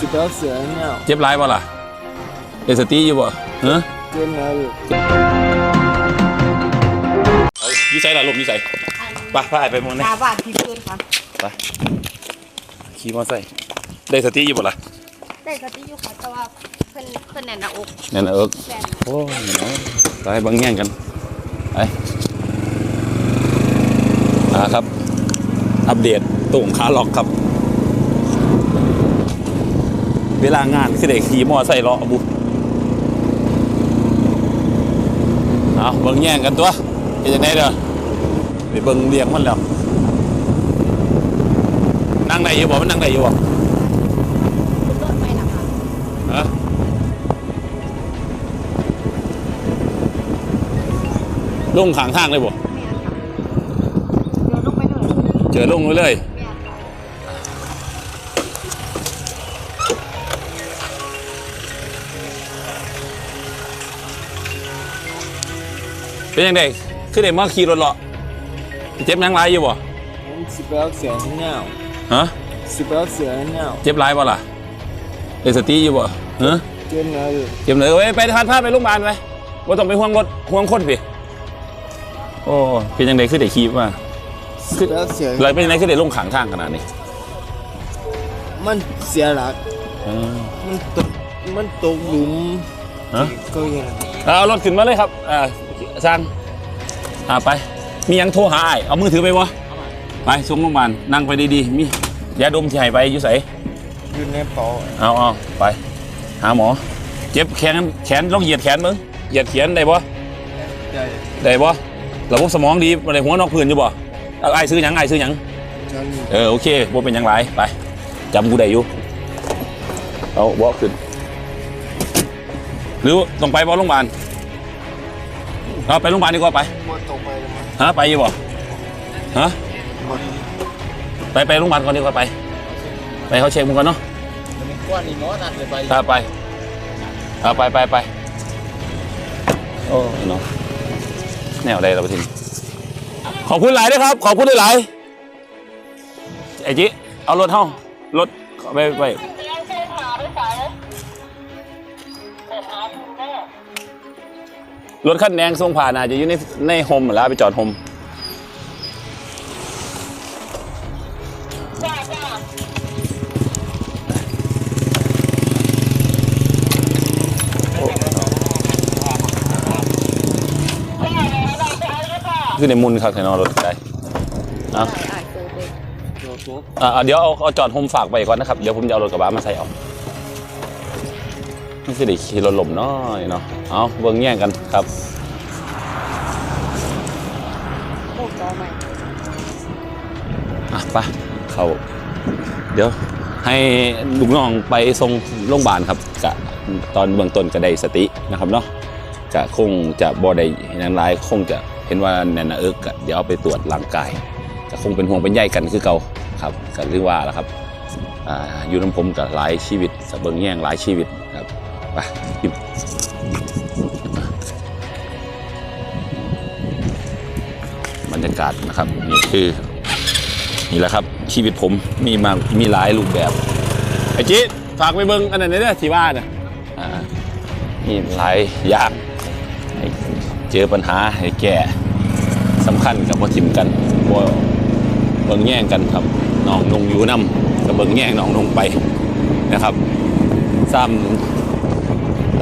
สิบแล้วเสือเนี่ยเจ็บร้ายบ่ล่ะเอสติอยู่บ่ฮะเกินแล้วเอาอยู่ใส่ล่ะลมอยู่ใส่ไปพาไปมึงหนะน้าบ้านพี่เพื่อนค่ะไปขี่มอไซค์ได้สติอยู่บ่ล่ะได้สติอยู่ค่ะแต่ว่าเพิ่นเพิ่นแน่นหน้าอกนั่นน่ะเอิกแน่นโอ้ยเนาะไปเบิ่งแย่งกันไปอ่าครับ อัปเดตตุ่งขาล็อกครับเวลางานคือได้ขี่มอไซค์เลาะบุเอาเบิ่งแย่งกันตัวเป็นยังไงเด้อไปเบิ่งเลี้ยงมันแล้วนั่งได้อยู่บ่มันนั่งได้อยู่บ่ขึ้นรถไปนะคะฮะลงขางทางเลยบ่แม่นค่ะเดี๋ยวลงไปเลยเจอลงไว้เลย เป็นยังไงคือได้มาขี่รถเลาะเจ็บหยังไรอยู่บ่ผมสิบแล้วเสือเนี่ยฮะสิบแล้วเสือเนี่ยเจ็บไรบ่ล่ะได้สติอยู่บ่ฮะเกินแล้วเจ็บเลยเว้ยไปทานพาไปโรงพยาบาลไปว่าต้องไปห่วงรถห่วงคนพี่โอ้เป็นยังไงคือได้ขี่มาสิบแล้วเสือเลยเป็นยังไงคือได้ลงขางทางขนาดนี้ มันเสียหลักเออมันตกมันตกหลุมฮะก็ยังเอารถขึ้นมาเลยครับอ่า สร้างอ่าไป มีหยังโทรหาไอ้ายเอามือถือไปวะไปส่งโรงพยาบาลนั่งไปดีๆมียาดมที่ให้ไปอยู่ใสอยู่ในเป๋าเอาเอาไป หาหมอ เจ็บแขนแขนลองเหยียดแขนมึงเหยียดแขนได้ปะใหญ่ได้ปะระบบสมองดีอะไรหัวนอกพื้นอยู่ปะเอาไอ้ายซื้อหยังไอ้ายซื้อหยังจนเออโอเคบ่เป็นหยังไรไปจำกูได้อยู่เอาบอกขึ้นหรือต้องไปบอโรงพยาบาล เอาไปโรงพยาบาลดีกว่าไปหมดตกไปแล้วมั้งฮะไปอยู่บ่ฮะหมดไปไปโรงพยาบาลก่อนดีกว่าไป ไปเขาเช็คมึงก่อนเนาะมันกว้านนี่หมอนัดเลยไปถ้าไปเอาไปไปไปโอ้เนาะแนวใดเราไปถึงขอบคุณหลายด้วยครับ ขอบคุณหลายๆไอ้จิเอารถเฮ้ารถไปไป รถคันแดงทรงผ่านอาจจะอยู่ในในโฮมแล้วไปจอดโฮมคือในมุนครับแถวนอนรถได้เอาใช่อะเจอเลยโดดรถอ่าเดี๋ยวเอาเอาจอดโฮมฝากไปก่อนนะครับ เดี๋ยวผมจะเอารถกระบะมาใส่เอา นี่คือได้ขี่รถหลมน้อยเนาะเอาเบิ่งแย่งกันครับโอ้จอใหม่อะไปเขาเดี๋ยว ให้ลูกน้องไปส่งโรงพยาบาลครับกะตอนเบื้องต้นก็ได้สตินะครับเนาะจะคงจะบ่ได้นั้นร้ายคงจะเห็นว่าแนนนาเอิกก็เดี๋ยวเอาไปตรวจร่างกายก็คงเป็นห่วงเป็นใยกันคือเก่าครับก็เรื่องว่าแหละครับอ่าอยู่น้ำผมกับหลายชีวิตสะเบิงแย่งหลายชีวิตครับ ไปกินบรรยากาศนะครับนี่คือนี่แหละครับ ชีวิตผมมีมามีหลายรูปแบบไอ้จิฝากไปเบิ้งอันนั้นเด้อที่บ้านะอ่ามีหลายยางให้เจอปัญหาให้แก้สำคัญกับว่าทิมกันบ่เบิงแย่งกันครับน้องนงอยู่นํกับเบิงแย่งน้องนงไปนะครับซ้ำ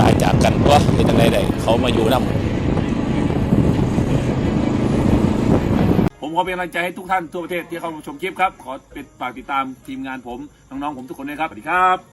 ตายจากกันก็เป็นจังไดใดเขามาอยู่นํผมขอเป็นกำลังใจให้ทุกท่านทั่วประเทศที่เข้ามาชมคลิปครับ ขอเป็นฝากติดตามทีมงานผม น้องๆผมทุกคนด้วยครับ สวัสดีครับ